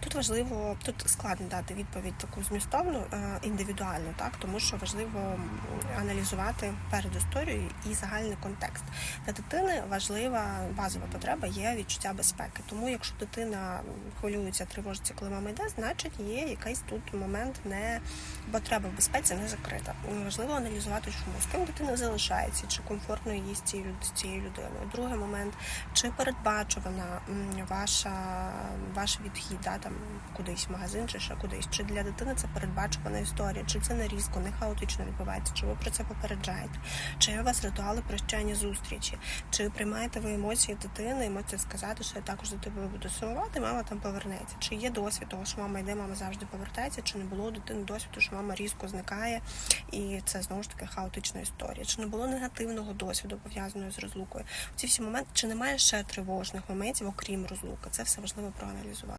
Тут важливо, тут складно дати відповідь таку змістовну, е, індивідуальну, так тому що важливо аналізувати передісторію і загальний контекст. Для дитини важлива базова потреба є відчуття безпеки. Тому, якщо дитина хвилюється, тривожиться, коли мама йде, значить є якийсь тут момент не потреба в безпеці не закрита. Важливо аналізувати, чому з ким дитина залишається, чи комфортно їй з цією людиною. Другий момент, чи передбачувана ваша ваш відхід, да, там кудись в магазин чи ще кудись. Чи для дитини це передбачувана історія, чи це не різко, не хаотично відбувається, чи ви про це попереджаєте, чи у вас ритуали прощання зустрічі, чи приймаєте ви емоції дитини, можете сказати, що я також за тобою буду сумувати, мама там повернеться. Чи є досвід того, що мама йде, мама завжди повертається, чи не було у дитини досвіду, що мама різко зникає, і це знову ж таки хаотична історія. Чи не було негативного досвіду пов'язаного з розлукою? Ці всі моменти, чи немає ще тривожних моментів, окрім розлуки? Це все важливо проаналізувати.